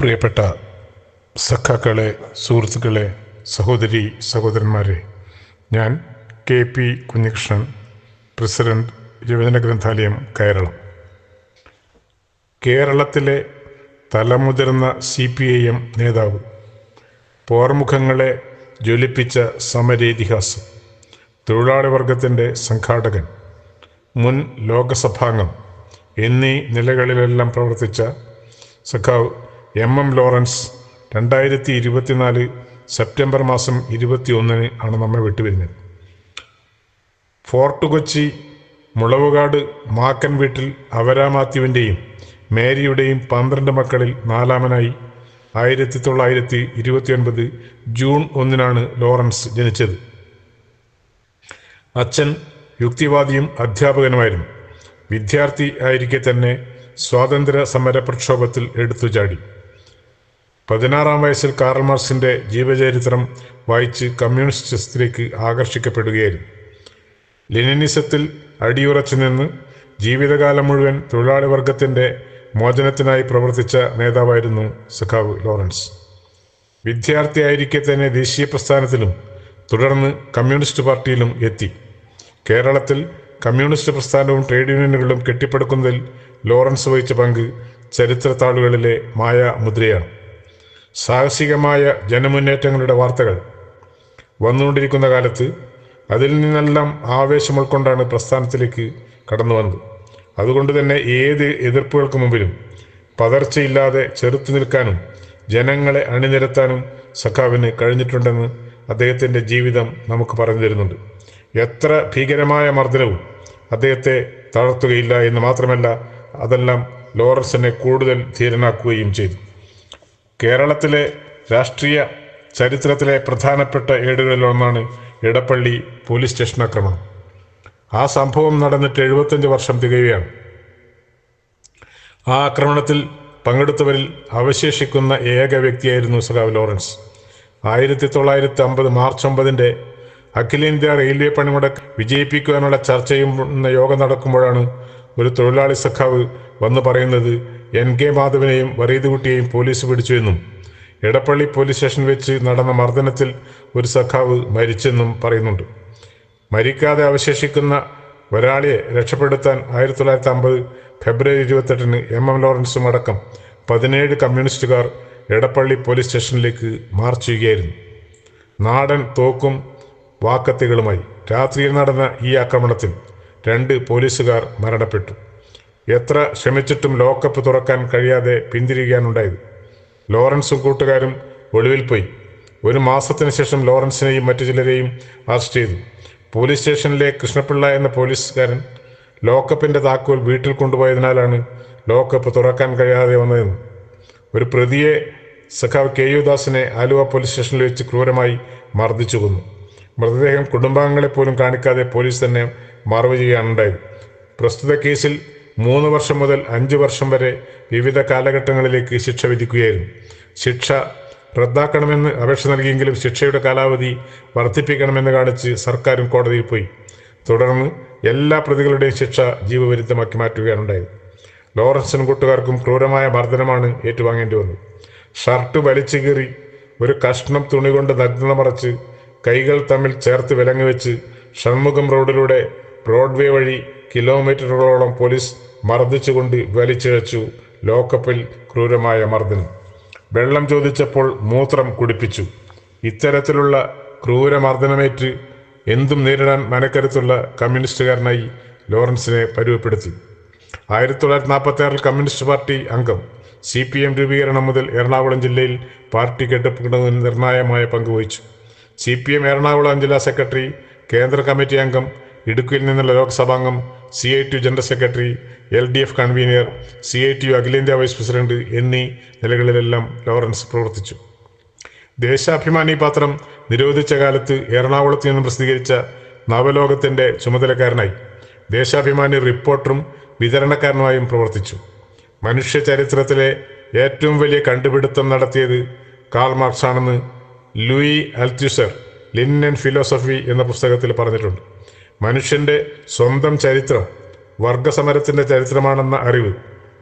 പ്രിയപ്പെട്ട സഖാക്കളെ സുഹൃത്തുക്കളെ സഹോദരി സഹോദരന്മാരെ ഞാൻ കെ പി കുഞ്ഞികൃഷ്ണൻ പ്രസിഡന്റ് യുവജന ഗ്രന്ഥാലയം കേരളം. കേരളത്തിലെ തലമുതിർന്ന സി പി ഐ എം നേതാവ് പോർമുഖങ്ങളെ ജ്വലിപ്പിച്ച സമരേതിഹാസം തൊഴിലാളി വർഗത്തിന്റെ സംഘാടകൻ മുൻ ലോകസഭാംഗം എന്നീ നിലകളിലെല്ലാം പ്രവർത്തിച്ച സഖാവ് എം എം ലോറൻസ് രണ്ടായിരത്തി ഇരുപത്തിനാല് സെപ്റ്റംബർ മാസം ഇരുപത്തിയൊന്നിന് ആണ് നമ്മെ വിട്ടുപിരിഞ്ഞത് ഫോർട്ട് കൊച്ചി മുളവുകാട് മാക്കൻ വീട്ടിൽ അവരാമാത്യുവിന്റെയും മേരിയുടെയും പന്ത്രണ്ട് മക്കളിൽ നാലാമനായി ആയിരത്തി തൊള്ളായിരത്തി ഇരുപത്തിയൊൻപത് ജൂൺ ഒന്നിനാണ് ലോറൻസ് ജനിച്ചത്. അച്ഛൻ യുക്തിവാദിയും അധ്യാപകനുമായിരുന്നു. വിദ്യാർത്ഥി ആയിരിക്കെ തന്നെ സ്വാതന്ത്ര്യ സമര പ്രക്ഷോഭത്തിൽ എടുത്തുചാടി. പതിനാറാം വയസ്സിൽ കാറൽ മാർക്സിന്റെ ജീവചരിത്രം വായിച്ച് കമ്മ്യൂണിസ്റ്റ് സ്ത്രീക്ക് ആകർഷിക്കപ്പെടുകയായിരുന്നു. ലെനിനിസത്തിൽ അടിയുറച്ചു നിന്ന് ജീവിതകാലം മുഴുവൻ തൊഴിലാളി വർഗത്തിന്റെ മോചനത്തിനായി പ്രവർത്തിച്ച നേതാവായിരുന്നു സഖാവ് ലോറൻസ്. വിദ്യാർത്ഥിയായിരിക്കെ തന്നെ ദേശീയ പ്രസ്ഥാനത്തിലും തുടർന്ന് കമ്മ്യൂണിസ്റ്റ് പാർട്ടിയിലും എത്തി. കേരളത്തിൽ കമ്മ്യൂണിസ്റ്റ് പ്രസ്ഥാനവും ട്രേഡ് യൂണിയനുകളും കെട്ടിപ്പടുക്കുന്നതിൽ ലോറൻസ് വഹിച്ച പങ്ക് ചരിത്രത്താളുകളിലെ മായ മുദ്രയാണ്. സാഹസികമായ ജനമുന്നേറ്റങ്ങളുടെ വാർത്തകൾ വന്നുകൊണ്ടിരിക്കുന്ന കാലത്ത് അതിൽ നിന്നെല്ലാം ആവേശം ഉൾക്കൊണ്ടാണ് പ്രസ്ഥാനത്തിലേക്ക് കടന്നു വന്നത്. അതുകൊണ്ട് തന്നെ ഏത് എതിർപ്പുകൾക്ക് മുമ്പിലും പതർച്ചയില്ലാതെ ചെറുത്തു നിൽക്കാനും ജനങ്ങളെ അണിനിരത്താനും സഖാവിന് കഴിഞ്ഞിട്ടുണ്ടെന്ന് അദ്ദേഹത്തിന്റെ ജീവിതം നമുക്ക് പറഞ്ഞു തരുന്നുണ്ട്. എത്ര ഭീകരമായ മർദ്ദനവും അദ്ദേഹത്തെ തളർത്തുകയില്ല എന്ന് മാത്രമല്ല അതെല്ലാം ലോറൻസിനെ കൂടുതൽ ധീരനാക്കുകയും ചെയ്തു. കേരളത്തിലെ രാഷ്ട്രീയ ചരിത്രത്തിലെ പ്രധാനപ്പെട്ട ഏടുകളിലൊന്നാണ് ഇടപ്പള്ളി പോലീസ് സ്റ്റേഷൻ ആക്രമണം. ആ സംഭവം നടന്നിട്ട് എഴുപത്തഞ്ച് വർഷം തികയുകയാണ്. ആ ആക്രമണത്തിൽ പങ്കെടുത്തവരിൽ അവശേഷിക്കുന്ന ഏക വ്യക്തിയായിരുന്നു സഖാവ് ലോറൻസ്. ആയിരത്തി തൊള്ളായിരത്തി അമ്പത് മാർച്ച് ഒമ്പതിന്റെ അഖിലേന്ത്യാ റെയിൽവേ പണിമുടക്ക് വിജയിപ്പിക്കുവാനുള്ള ചർച്ചയും യോഗം നടക്കുമ്പോഴാണ് ഒരു തൊഴിലാളി സഖാവ് വന്നു പറയുന്നത് എൻ കെ മാധവനെയും വറീദുകുട്ടിയെയും പോലീസ് പിടിച്ചു എന്നും എടപ്പള്ളി പോലീസ് സ്റ്റേഷൻ വെച്ച് നടന്ന മർദ്ദനത്തിൽ ഒരു സഖാവ് മരിച്ചെന്നും പറയുന്നുണ്ട്. മരിക്കാതെ അവശേഷിക്കുന്ന ഒരാളെ രക്ഷപ്പെടുത്താൻ ആയിരത്തി തൊള്ളായിരത്തി അമ്പത് ഫെബ്രുവരി ഇരുപത്തെട്ടിന് എം എം ലോറൻസും അടക്കം പതിനേഴ് കമ്മ്യൂണിസ്റ്റുകാർ എടപ്പള്ളി പോലീസ് സ്റ്റേഷനിലേക്ക് മാർച്ച് ചെയ്യുകയായിരുന്നു. നാടൻ തോക്കും വാക്കത്തികളുമായി രാത്രിയിൽ നടന്ന ഈ ആക്രമണത്തിൽ രണ്ട് പോലീസുകാർ മരണപ്പെട്ടു. എത്ര ശ്രമിച്ചിട്ടും ലോക്കപ്പ് തുറക്കാൻ കഴിയാതെ പിന്തിരിയുകയാണുണ്ടായത്. ലോറൻസും കൂട്ടുകാരും ഒളിവിൽ പോയി. ഒരു മാസത്തിന് ശേഷം ലോറൻസിനെയും മറ്റു ചിലരെയും അറസ്റ്റ് ചെയ്തു. പോലീസ് സ്റ്റേഷനിലെ കൃഷ്ണപിള്ള എന്ന പോലീസുകാരൻ ലോക്കപ്പിന്റെ താക്കോൽ വീട്ടിൽ കൊണ്ടുപോയതിനാലാണ് ലോക്കപ്പ് തുറക്കാൻ കഴിയാതെ വന്നതെന്ന്. ഒരു പ്രതിയെ സഖാവ് കെ യുദാസിനെ ആലുവ പോലീസ് സ്റ്റേഷനിൽ വെച്ച് ക്രൂരമായി മർദ്ദിച്ചു കൊന്നു. മൃതദേഹം കുടുംബാംഗങ്ങളെ പോലും കാണിക്കാതെ പോലീസ് തന്നെ മറവ് ചെയ്യാനുണ്ടായത് പ്രസ്തുത കേസിൽ മൂന്ന് വർഷം മുതൽ അഞ്ച് വർഷം വരെ വിവിധ കാലഘട്ടങ്ങളിലേക്ക് ശിക്ഷ വിധിക്കുകയായിരുന്നു. ശിക്ഷ റദ്ദാക്കണമെന്ന് അപേക്ഷ നൽകിയെങ്കിലും ശിക്ഷയുടെ കാലാവധി വർദ്ധിപ്പിക്കണമെന്ന് കാണിച്ച് സർക്കാരും കോടതിയിൽ പോയി. തുടർന്ന് എല്ലാ പ്രതികളുടെയും ശിക്ഷ ജീവവിരുദ്ധമാക്കി മാറ്റുകയാണ് ഉണ്ടായത് ലോറൻസിനും കൂട്ടുകാർക്കും ക്രൂരമായ മർദ്ദനമാണ് ഏറ്റുവാങ്ങേണ്ടി വന്നത്. ഷർട്ട് വലിച്ചു കീറി ഒരു കഷ്ണം തുണി കൊണ്ട് നഗ്നത മറച്ച് കൈകൾ തമ്മിൽ ചേർത്ത് വിലങ്ങ് വെച്ച് ഷൺമുഖം റോഡിലൂടെ ബ്രോഡ്വേ വഴി കിലോമീറ്ററുകളോളം പോലീസ് മർദ്ദിച്ചുകൊണ്ട് വലിച്ചിഴച്ചു ലോക്കപ്പിൽ ക്രൂരമായ മർദ്ദനം. വെള്ളം ചോദിച്ചപ്പോൾ മൂത്രം കുടിപ്പിച്ചു. ഇത്തരത്തിലുള്ള ക്രൂരമർദ്ദനമേറ്റ് എന്തും നേരിടാൻ മനക്കരുത്തുള്ള കമ്മ്യൂണിസ്റ്റുകാരനായി ലോറൻസിനെ പരുവപ്പെടുത്തി ആയിരത്തി തൊള്ളായിരത്തി നാൽപ്പത്തി ആറിൽ കമ്മ്യൂണിസ്റ്റ് പാർട്ടി അംഗം സി പി എം രൂപീകരണം മുതൽ എറണാകുളം ജില്ലയിൽ പാർട്ടി കെട്ടിപ്പിടുന്നതിന് നിർണായകമായ പങ്കുവഹിച്ചു സി പി എം എറണാകുളം ജില്ലാ സെക്രട്ടറി കേന്ദ്ര കമ്മിറ്റി അംഗം ഇടുക്കിയിൽ നിന്നുള്ള ലോക്സഭാംഗം C I T general secretary L D F convener C I T U അഖിലേന്ത്യാ വൈസ് പ്രസിഡന്റ് എന്നീ നിലകളിലെല്ലാം ലോറൻസ് പ്രവർത്തിച്ചു. ദേശാഭിമാനി പാത്രം നിരോധിച്ച കാലത്ത് എറണാകുളത്ത് നിന്നും പ്രസിദ്ധീകരിച്ച നവലോകത്തിന്റെ ചുമതലക്കാരനായി ദേശാഭിമാനി റിപ്പോർട്ടറും വിതരണക്കാരനുമായും പ്രവർത്തിച്ചു. മനുഷ്യ ചരിത്രത്തിലെ ഏറ്റവും വലിയ കണ്ടുപിടുത്തം നടത്തിയത് കാൾ മാർക്സ് ആണെന്ന് Louis Althusser Lenin and philosophy എന്ന പുസ്തകത്തിൽ പറഞ്ഞിട്ടുണ്ട്. മനുഷ്യന്റെ സ്വന്തം ചരിത്രം വർഗസമരത്തിന്റെ ചരിത്രമാണെന്ന അറിവ്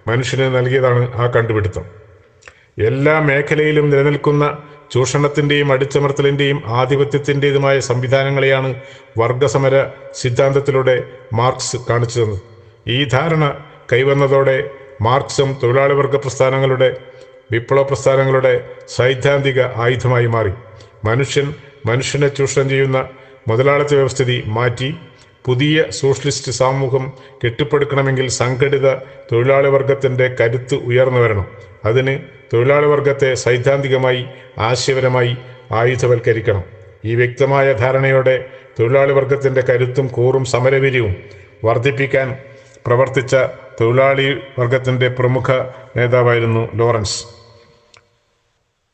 മനുഷ്യന് നൽകിയതാണ് ആ കണ്ടുപിടുത്തം. എല്ലാ മേഖലയിലും നിലനിൽക്കുന്ന ചൂഷണത്തിന്റെയും അടിച്ചമർത്തലിന്റെയും ആധിപത്യത്തിന്റെതുമായ സംവിധാനങ്ങളെയാണ് വർഗസമര സിദ്ധാന്തത്തിലൂടെ മാർക്സ് കാണിച്ചു തന്നത്. ഈ ധാരണ കൈവന്നതോടെ മാർക്സും തൊഴിലാളി വർഗ പ്രസ്ഥാനങ്ങളുടെ വിപ്ലവ പ്രസ്ഥാനങ്ങളുടെ സൈദ്ധാന്തിക ആയുധമായി മാറി. മനുഷ്യൻ മനുഷ്യനെ ചൂഷണം ചെയ്യുന്ന മുതലാളിത്ത വ്യവസ്ഥിതി മാറ്റി പുതിയ സോഷ്യലിസ്റ്റ് സമൂഹം കെട്ടിപ്പടുക്കണമെങ്കിൽ സംഘടിത തൊഴിലാളി വർഗത്തിന്റെ കരുത്ത് ഉയർന്നു വരണം. അതിന് തൊഴിലാളി വർഗത്തെ സൈദ്ധാന്തികമായി ആശയപരമായി ആയുധവൽക്കരിക്കണം. ഈ വ്യക്തമായ ധാരണയോടെ തൊഴിലാളി വർഗത്തിന്റെ കരുത്തും കൂറും സമരവീര്യവും വർദ്ധിപ്പിക്കാൻ പ്രവർത്തിച്ച തൊഴിലാളി വർഗത്തിന്റെ പ്രമുഖ നേതാവായിരുന്നു ലോറൻസ്.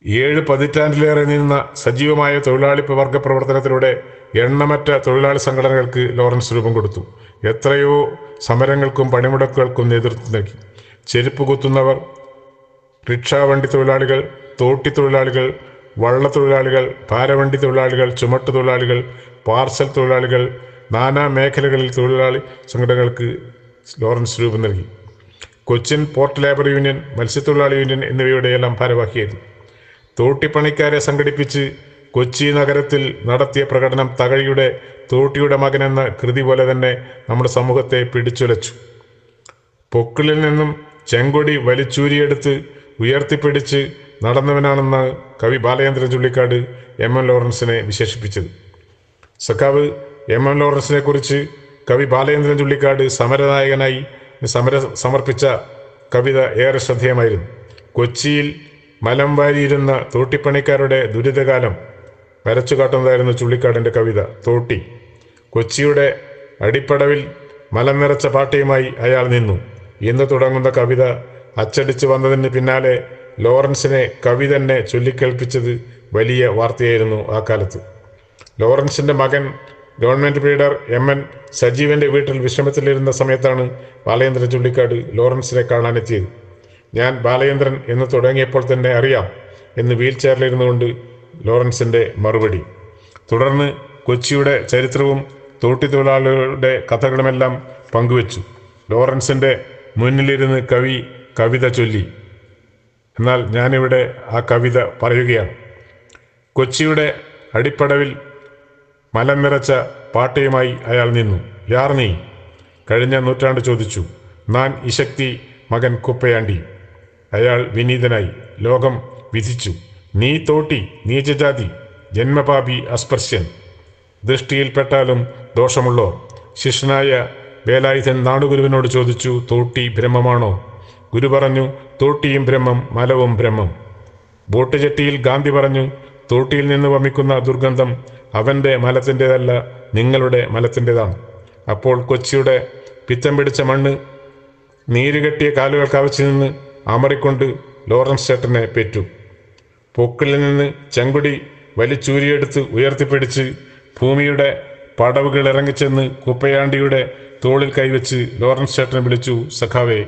ഏഴ് പതിറ്റാണ്ടിലേറെ നിന്ന സജീവമായ തൊഴിലാളി വർഗ പ്രവർത്തനത്തിലൂടെ എണ്ണമറ്റ തൊഴിലാളി സംഘടനകൾക്ക് ലോറൻസ് രൂപം കൊടുത്തു. എത്രയോ സമരങ്ങൾക്കും പണിമുടക്കുകൾക്കും നേതൃത്വം നൽകി. ചെരുപ്പ് കുത്തുന്നവർ റിക്ഷാവണ്ടി തൊഴിലാളികൾ തോട്ടി തൊഴിലാളികൾ വള്ള തൊഴിലാളികൾ ഭാരവണ്ടി തൊഴിലാളികൾ ചുമട്ട് തൊഴിലാളികൾ പാർസൽ തൊഴിലാളികൾ നാനാ മേഖലകളിൽ തൊഴിലാളി സംഘടനകൾക്ക് ലോറൻസ് രൂപം നൽകി. കൊച്ചിൻ പോർട്ട് ലേബർ യൂണിയൻ മത്സ്യത്തൊഴിലാളി യൂണിയൻ എന്നിവയുടെയെല്ലാം ഭാരവാഹിയായിരുന്നു. തോട്ടിപ്പണിക്കാരെ സംഘടിപ്പിച്ച് കൊച്ചി നഗരത്തിൽ നടത്തിയ പ്രകടനം തകഴിയുടെ തോട്ടിയുടെ മകൻ എന്ന കൃതി പോലെ തന്നെ നമ്മുടെ സമൂഹത്തെ പിടിച്ചുലച്ചു. പൊക്കിളിൽ നിന്നും ചെങ്കൊടി വലിച്ചൂരിയെടുത്ത് ഉയർത്തിപ്പിടിച്ച് നടന്നവനാണെന്ന് കവി ബാലചന്ദ്രൻ ചുള്ളിക്കാട് എം. എൻ. ലോറൻസിനെ വിശേഷിപ്പിച്ചത്. സഖാവ് എം. എൻ. ലോറൻസിനെ കുറിച്ച് കവി ബാലചന്ദ്രൻ ചുള്ളിക്കാട് സമരനായകനായി സമര സമർപ്പിച്ച കവിത ഏറെ ശ്രദ്ധേയമായിരുന്നു. കൊച്ചിയിൽ മലം വാരിയിരുന്ന തോട്ടിപ്പണിക്കാരുടെ ദുരിതകാലം വരച്ചു കാട്ടുന്നതായിരുന്നു ചുള്ളിക്കാടിന്റെ കവിത തോട്ടി. കൊച്ചിയുടെ അടിപ്പടവിൽ മലം നിറച്ച പാട്ടിയുമായി അയാൾ നിന്നു. ഇന്ന് തുടങ്ങുന്ന കവിത അച്ചടിച്ചു വന്നതിന് പിന്നാലെ ലോറൻസിനെ കവി തന്നെ ചൊല്ലിക്കേൾപ്പിച്ചത് വലിയ വാർത്തയായിരുന്നു ആ കാലത്ത്. ലോറൻസിന്റെ മകൻ ഗവൺമെന്റ് ലീഡർ എം എൻ സജീവന്റെ വീട്ടിൽ വിശ്രമത്തിലിരുന്ന സമയത്താണ് ബാലചന്ദ്രൻ ചുള്ളിക്കാട് ലോറൻസിനെ കാണാനെത്തിയത്. ഞാൻ ബാലചന്ദ്രൻ എന്ന് തുടങ്ങിയപ്പോൾ തന്നെ അറിയാം എന്ന് വീൽ ചെയറിലിരുന്നുകൊണ്ട് ലോറൻസിന്റെ മറുപടി. തുടർന്ന് കൊച്ചിയുടെ ചരിത്രവും തോട്ടിത്തൊഴിലാളികളുടെ കഥകളുമെല്ലാം പങ്കുവച്ചു. ലോറൻസിന്റെ മുന്നിലിരുന്ന് കവി കവിത ചൊല്ലി. എന്നാൽ ഞാനിവിടെ ആ കവിത പറയുകയാണ്. കൊച്ചിയുടെ അടിപ്പടവിൽ മലം നിറച്ച പാട്ടയുമായി അയാൾ നിന്നു. യാർ നീ കഴിഞ്ഞ നൂറ്റാണ്ട് ചോദിച്ചു. നാൻ ഇശക്തി മകൻ കുപ്പയാണ്ടി അയാൾ വിനീതനായി. ലോകം വിധിച്ചു. നീ തോട്ടി നീചജാതി ജന്മപാപി അസ്പർശ്യൻ. ദൃഷ്ടിയിൽപ്പെട്ടാലും ദോഷമുള്ളോ ശിഷ്യനായ വേലായുധൻ നാടുഗുരുവിനോട് ചോദിച്ചു തോട്ടി ബ്രഹ്മമാണോ? ഗുരു പറഞ്ഞു തോട്ടിയും ബ്രഹ്മം മലവും ബ്രഹ്മം. ബോട്ട് ജെട്ടിയിൽ ഗാന്ധി പറഞ്ഞു തോട്ടിയിൽ നിന്ന് വമിക്കുന്ന ദുർഗന്ധം അവന്റെ മലത്തിന്റെതല്ല നിങ്ങളുടെ മലത്തിന്റെതാണ്. അപ്പോൾ കൊച്ചിയുടെ പിത്തം പിടിച്ച മണ്ണ് നീരുകെട്ടിയ കാലുകൾ കവച്ചു നിന്ന് അമറിക്കൊണ്ട് ലോറൻസ് ചേട്ടനെ പെറ്റു. പൊക്കിളിൽ നിന്ന് ചെങ്കുടി വലിച്ചൂരിയെടുത്ത് ഉയർത്തിപ്പിടിച്ച് ഭൂമിയുടെ പടവുകൾ ഇറങ്ങിച്ചെന്ന് കുപ്പയാണ്ടിയുടെ തോളിൽ കൈവച്ച് ലോറൻസ് ചേട്ടനെ വിളിച്ചു സഖാവേ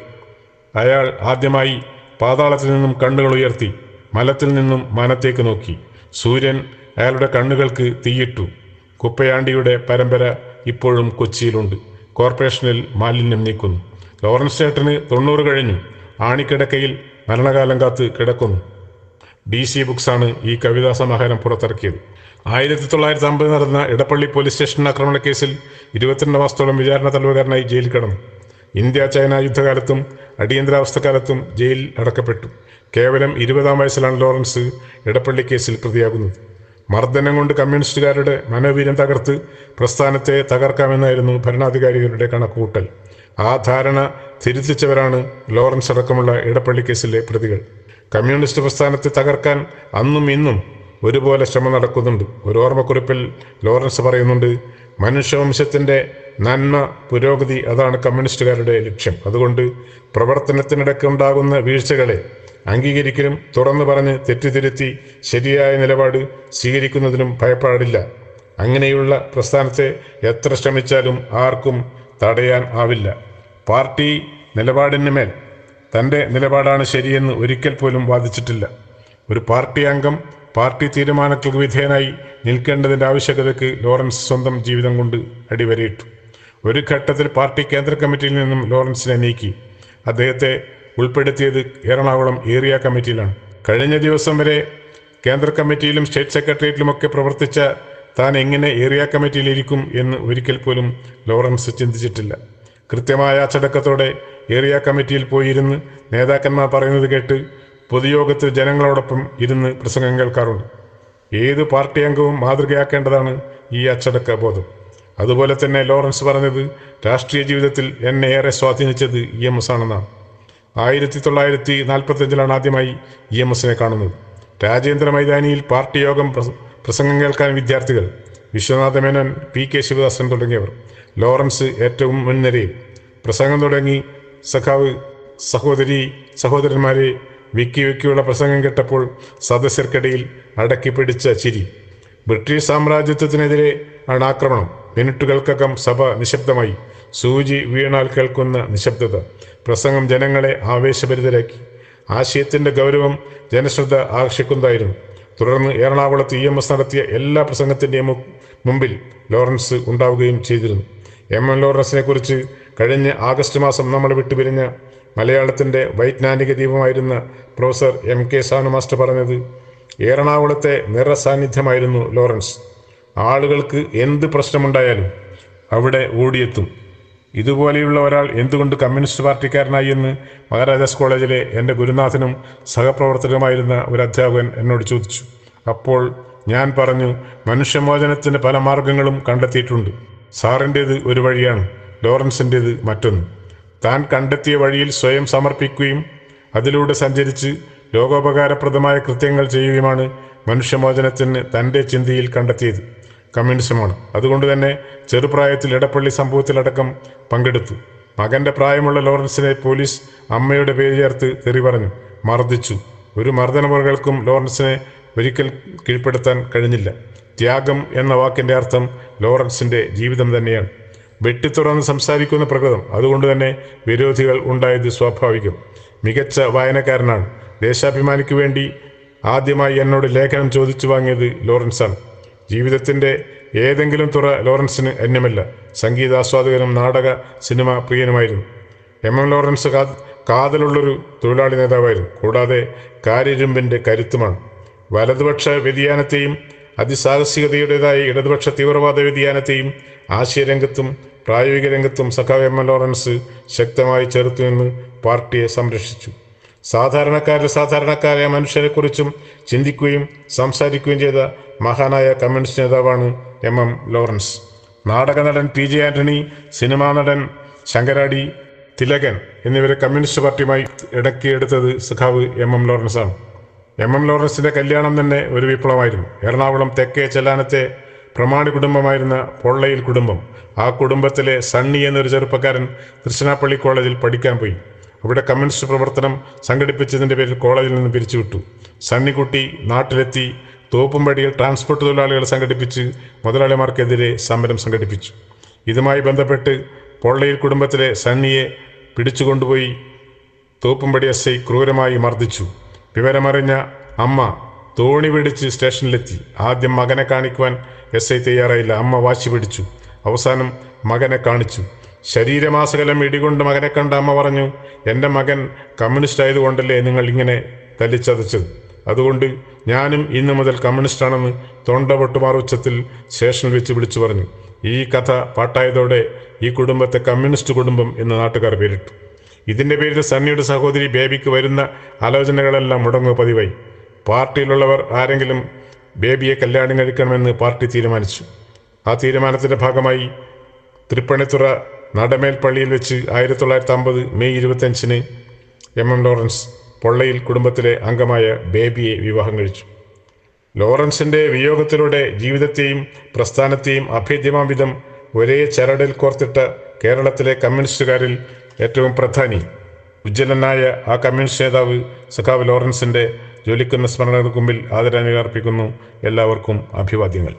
അയാൾ ആദ്യമായി പാതാളത്തിൽ നിന്നും കണ്ണുകൾ ഉയർത്തി മലത്തിൽ നിന്നും മനത്തേക്ക് നോക്കി. സൂര്യൻ അയാളുടെ കണ്ണുകൾക്ക് തീയിട്ടു. കുപ്പയാണ്ടിയുടെ പരമ്പര ഇപ്പോഴും കൊച്ചിയിലുണ്ട്. കോർപ്പറേഷനിൽ മാലിന്യം നീക്കുന്നു. ലോറൻസ് ചേട്ടന് തൊണ്ണൂറ് കഴിഞ്ഞു. ആണിക്കിടക്കയിൽ മരണകാലം കാത്ത് കിടക്കുന്നു. ഡി സി ബുക്സാണ് ഈ കവിതാ സമാഹാരം പുറത്തിറക്കിയത്. ആയിരത്തി തൊള്ളായിരത്തി അമ്പത് നടന്ന ഇടപ്പള്ളി പോലീസ് സ്റ്റേഷൻ ആക്രമണ കേസിൽ ഇരുപത്തിരണ്ട് മാസത്തോളം വിചാരണ തലവുകാരനായി ജയിലിൽ കടന്നു. ഇന്ത്യ ചൈന യുദ്ധകാലത്തും അടിയന്തരാവസ്ഥക്കാലത്തും ജയിലിൽ അടക്കപ്പെട്ടു. കേവലം ഇരുപതാം വയസ്സിലാണ് ലോറൻസ് ഇടപ്പള്ളി കേസിൽ പ്രതിയാകുന്നത്. മർദ്ദനം കൊണ്ട് കമ്മ്യൂണിസ്റ്റുകാരുടെ മനോവീര്യം തകർത്ത് പ്രസ്ഥാനത്തെ തകർക്കാമെന്നായിരുന്നു ഭരണാധികാരികളുടെ കണക്കുകൂട്ടൽ. ആ ധാരണ തിരുത്തിച്ചവരാണ് ലോറൻസ് അടക്കമുള്ള ഇടപ്പള്ളി കേസിലെ പ്രതികൾ. കമ്മ്യൂണിസ്റ്റ് പ്രസ്ഥാനത്തെ തകർക്കാൻ അന്നും ഇന്നും ഒരുപോലെ ശ്രമം നടക്കുന്നുണ്ട്. ഒരു ഓർമ്മക്കുറിപ്പിൽ ലോറൻസ് പറയുന്നുണ്ട് മനുഷ്യവംശത്തിന്റെ നന്മ പുരോഗതി അതാണ് കമ്മ്യൂണിസ്റ്റുകാരുടെ ലക്ഷ്യം. അതുകൊണ്ട് പ്രവർത്തനത്തിനിടയ്ക്ക് ഉണ്ടാകുന്ന വീഴ്ചകളെ അംഗീകരിക്കലും തുറന്നു പറഞ്ഞ് തെറ്റിതിരുത്തി ശരിയായ നിലപാട് സ്വീകരിക്കുന്നതിനും ഭയപ്പാടില്ല. അങ്ങനെയുള്ള പ്രസ്ഥാനത്തെ എത്ര ശ്രമിച്ചാലും ആർക്കും തടയാൻ ആവില്ല. പാർട്ടി നിലപാടിന് മേൽ തന്റെ നിലപാടാണ് ശരിയെന്ന് ഒരിക്കൽ പോലും വാദിച്ചിട്ടില്ല. ഒരു പാർട്ടി അംഗം പാർട്ടി തീരുമാനങ്ങൾക്ക് വിധേയനായി നിൽക്കേണ്ടതിന്റെ ആവശ്യകതയ്ക്ക് ലോറൻസ് സ്വന്തം ജീവിതം കൊണ്ട് അടിവരയിട്ടു. ഒരു ഘട്ടത്തിൽ പാർട്ടി കേന്ദ്ര കമ്മിറ്റിയിൽ നിന്നും ലോറൻസിനെ നീക്കി. അദ്ദേഹത്തെ ഉൾപ്പെടുത്തിയത് എറണാകുളം ഏരിയ കമ്മിറ്റിയിലാണ്. കഴിഞ്ഞ ദിവസം വരെ കേന്ദ്ര കമ്മിറ്റിയിലും സ്റ്റേറ്റ് സെക്രട്ടേറിയറ്റിലുമൊക്കെ പ്രവർത്തിച്ച താൻ എങ്ങനെ ഏരിയ കമ്മിറ്റിയിലിരിക്കും എന്ന് ഒരിക്കൽ പോലും ലോറൻസ് ചിന്തിച്ചിട്ടില്ല. കൃത്യമായ അച്ചടക്കത്തോടെ ഏരിയ കമ്മിറ്റിയിൽ പോയിരുന്ന് നേതാക്കന്മാർ പറയുന്നത് കേട്ട് പൊതുയോഗത്തിൽ ജനങ്ങളോടൊപ്പം ഇരുന്ന് പ്രസംഗം കേൾക്കാറുണ്ട്. ഏത് പാർട്ടി അംഗവും മാതൃകയാക്കേണ്ടതാണ് ഈ അച്ചടക്ക ബോധം. അതുപോലെ തന്നെ ലോറൻസ് പറഞ്ഞത് രാഷ്ട്രീയ ജീവിതത്തിൽ എന്നെ ഏറെ സ്വാധീനിച്ചത് ഇ എം എസ് ആണെന്നാണ്. ആയിരത്തി തൊള്ളായിരത്തി നാൽപ്പത്തി അഞ്ചിലാണ് ആദ്യമായി ഇ എം എസിനെ കാണുന്നത്. രാജേന്ദ്ര മൈതാനിയിൽ പാർട്ടി യോഗം പ്രസംഗം കേൾക്കാൻ വിദ്യാർത്ഥികൾ വിശ്വനാഥ മേനോൻ പി കെ ശിവദാസൻ തുടങ്ങിയവർ. ലോറൻസ് ഏറ്റവും മുൻനിരയിൽ. പ്രസംഗം തുടങ്ങി സഖാവ് സഹോദരി സഹോദരന്മാരെ വിക്കി വിക്കിയുള്ള പ്രസംഗം കേട്ടപ്പോൾ സദസ്യർക്കിടയിൽ അടക്കി പിടിച്ച ചിരി. ബ്രിട്ടീഷ് സാമ്രാജ്യത്വത്തിനെതിരെ ആണ് ആക്രമണം മിനിറ്റുകൾക്കകം സഭ നിശബ്ദമായി. സൂചി വീണാൽ കേൾക്കുന്ന നിശബ്ദത. പ്രസംഗം ജനങ്ങളെ ആവേശഭരിതരാക്കി. ആശയത്തിന്റെ ഗൗരവം ജനശ്രദ്ധ ആകർഷിക്കുന്നതായിരുന്നു. തുടർന്ന് എറണാകുളത്ത് ഇ നടത്തിയ എല്ലാ പ്രസംഗത്തിന്റെയും മുമ്പിൽ ലോറൻസ് ഉണ്ടാവുകയും ചെയ്തിരുന്നു. എം എൻ ലോറൻസിനെ കുറിച്ച് കഴിഞ്ഞ ആഗസ്റ്റ് മാസം നമ്മൾ വിട്ടുപിരിഞ്ഞ മലയാളത്തിന്റെ വൈജ്ഞാനിക ദീപമായിരുന്ന professor M K Sanu master പറഞ്ഞത് എറണാകുളത്തെ നിറസാന്നിധ്യമായിരുന്നു ലോറൻസ്. ആളുകൾക്ക് എന്ത് പ്രശ്നമുണ്ടായാലും അവിടെ ഓടിയെത്തും. ഇതുപോലെയുള്ള ഒരാൾ എന്തുകൊണ്ട് കമ്മ്യൂണിസ്റ്റ് പാർട്ടിക്കാരനായി എന്ന് മഹാരാജാസ് കോളേജിലെ എന്റെ ഗുരുനാഥനും സഹപ്രവർത്തകരുമായിരുന്ന ഒരു അധ്യാപകൻ എന്നോട് ചോദിച്ചു. അപ്പോൾ ഞാൻ പറഞ്ഞു മനുഷ്യമോചനത്തിന്റെ പല മാർഗങ്ങളും കണ്ടെത്തിയിട്ടുണ്ട്. സാറിന്റേത് ഒരു വഴിയാണ് ലോറൻസിന്റേത് മറ്റൊന്ന്. താൻ കണ്ടെത്തിയ വഴിയിൽ സ്വയം സമർപ്പിക്കുകയും അതിലൂടെ സഞ്ചരിച്ച് ലോകോപകാരപ്രദമായ കൃത്യങ്ങൾ ചെയ്യുകയുമാണ് മനുഷ്യമോചനത്തിന് തന്റെ ചിന്തയിൽ കണ്ടെത്തിയത്. കമ്മ്യൂണിസമാണ്. അതുകൊണ്ട് തന്നെ ചെറുപ്രായത്തിൽ ഇടപ്പള്ളി സംഭവത്തിലടക്കം പങ്കെടുത്തു. മകന്റെ പ്രായമുള്ള ലോറൻസിനെ പോലീസ് അമ്മയുടെ പേര് ചേർത്ത് തെറി പറഞ്ഞു. മർദ്ദിച്ചു. ഒരു മർദ്ദനമുറകൾക്കും ലോറൻസിനെ ഒരിക്കൽ കീഴ്പ്പെടുത്താൻ കഴിഞ്ഞില്ല. ത്യാഗം എന്ന വാക്കിന്റെ അർത്ഥം ലോറൻസിന്റെ ജീവിതം തന്നെയാണ്. വെട്ടിത്തുറന്ന് സംസാരിക്കുന്ന പ്രകൃതം. അതുകൊണ്ട് തന്നെ വിരോധികൾ ഉണ്ടായത് സ്വാഭാവികം. മികച്ച വായനക്കാരനാണ്. ദേശാഭിമാനിക്ക് വേണ്ടി ആദ്യമായി എന്നോട് ലേഖനം ചോദിച്ചു വാങ്ങിയത് ലോറൻസാണ്. ജീവിതത്തിന്റെ ഏതെങ്കിലും തുറ ലോറൻസിന് അന്യമല്ല. സംഗീതാസ്വാദകനും നാടക സിനിമ പ്രിയനുമായിരുന്നു. എം. എം. ലോറൻസ് കാതലുള്ളൊരു തൊഴിലാളി നേതാവായിരുന്നു. കൂടാതെ കാര്യരുമ്പിന്റെ കരുത്തുമാണ്. വലതുപക്ഷ വ്യതിയാനത്തെയും അതിസാഹസികതയുടേതായ ഇടതുപക്ഷ തീവ്രവാദ വ്യതിയാനത്തെയും ആശയരംഗത്തും പ്രായോഗിക രംഗത്തും സഖാവ് എം എൽ ലോറൻസ് ശക്തമായി ചെറുത്തുനിന്ന് പാർട്ടിയെ സംരക്ഷിച്ചു. സാധാരണക്കാരിൽ സാധാരണക്കാരായ മനുഷ്യരെക്കുറിച്ചും ചിന്തിക്കുകയും സംസാരിക്കുകയും ചെയ്ത മഹാനായ കമ്മ്യൂണിസ്റ്റ് നേതാവാണ് എം എം ലോറൻസ്. നാടക നടൻ പി ജെ ആന്റണി സിനിമാ നടൻ ശങ്കരാടി തിലകൻ എന്നിവരെ കമ്മ്യൂണിസ്റ്റ് പാർട്ടിയുമായി ഇടക്കിയെടുത്തത് സഖാവ് എം എം ലോറൻസാണ്. എം എം ലോറൻസിന്റെ കല്യാണം തന്നെ ഒരു വിപ്ലവമായിരുന്നു. എറണാകുളം തെക്കേ ചെല്ലാനത്തെ പ്രമാണി കുടുംബമായിരുന്ന പൊള്ളയിൽ കുടുംബം. ആ കുടുംബത്തിലെ സണ്ണി എന്നൊരു ചെറുപ്പക്കാരൻ തൃശ്ശനാപ്പള്ളി കോളേജിൽ പഠിക്കാൻ പോയി. അവിടെ കമ്മ്യൂണിസ്റ്റ് പ്രവർത്തനം സംഘടിപ്പിച്ചതിന്റെ പേരിൽ കോളേജിൽ നിന്ന് പിരിച്ചുവിട്ടു. സണ്ണിക്കുട്ടി നാട്ടിലെത്തി തോപ്പുംപടിയിൽ ട്രാൻസ്പോർട്ട് തൊഴിലാളികൾ സംഘടിപ്പിച്ച് മുതലാളിമാർക്കെതിരെ സമരം സംഘടിപ്പിച്ചു. ഇതുമായി ബന്ധപ്പെട്ട് പൊള്ളയിൽ കുടുംബത്തിലെ സണ്ണിയെ പിടിച്ചുകൊണ്ടുപോയി തോപ്പുംപടി എസ് ഐ ക്രൂരമായി മർദ്ദിച്ചു. വിവരമറിഞ്ഞ അമ്മ തോണി പിടിച്ച് സ്റ്റേഷനിലെത്തി. ആദ്യം മകനെ കാണിക്കുവാൻ എസ് ഐ തയ്യാറായില്ല. അമ്മ വാശി പിടിച്ചു. അവസാനം മകനെ കാണിച്ചു. ശരീരമാസകലം ഇടികൊണ്ട് മകനെ കണ്ട അമ്മ പറഞ്ഞു എന്റെ മകൻ കമ്മ്യൂണിസ്റ്റ് ആയതുകൊണ്ടല്ലേ നിങ്ങൾ ഇങ്ങനെ തല്ലിച്ചതച്ചത്? അതുകൊണ്ട് ഞാനും ഇന്നു മുതൽ കമ്മ്യൂണിസ്റ്റാണെന്ന് തൊണ്ടപൊട്ടുമാർ ഉച്ചത്തിൽ സ്റ്റേഷനിൽ വെച്ച് വിളിച്ചു പറഞ്ഞു. ഈ കഥ പാട്ടായതോടെ ഈ കുടുംബത്തെ കമ്മ്യൂണിസ്റ്റ് കുടുംബം എന്ന് നാട്ടുകാർ പേരിട്ടു. ഇതിന്റെ പേരിൽ സണ്ണിയുടെ സഹോദരി ബേബിക്ക് വരുന്ന ആലോചനകളെല്ലാം മുടങ്ങുക പതിവായി. പാർട്ടിയിലുള്ളവർ ആരെങ്കിലും ബേബിയെ കല്യാണം കഴിക്കണമെന്ന് പാർട്ടി തീരുമാനിച്ചു. ആ തീരുമാനത്തിന്റെ ഭാഗമായി തൃപ്പണിത്തുറ നടമേൽ പള്ളിയിൽ വെച്ച് ആയിരത്തി തൊള്ളായിരത്തി അമ്പത് മെയ് ഇരുപത്തഞ്ചിന് എം. എം. ലോറൻസ് പൊള്ളയിൽ കുടുംബത്തിലെ അംഗമായ ബേബിയെ വിവാഹം കഴിച്ചു. ലോറൻസിന്റെ വിയോഗത്തിലൂടെ ജീവിതത്തെയും പ്രസ്ഥാനത്തെയും അഭേദ്യമാം വിധം ഒരേ ചരടിൽ കോർത്തിട്ട കേരളത്തിലെ കമ്മ്യൂണിസ്റ്റുകാരിൽ ഏറ്റവും പ്രധാനി ഉജ്ജ്വലനായ ആ കമ്മ്യൂണിസ്റ്റ് നേതാവ് സഖാവ് ലോറൻസിന്റെ ജ്വലിക്കുന്ന സ്മരണകൾക്ക് മുമ്പിൽ ആദരാഞ്ജലി അർപ്പിക്കുന്നു. എല്ലാവർക്കും അഭിവാദ്യങ്ങൾ.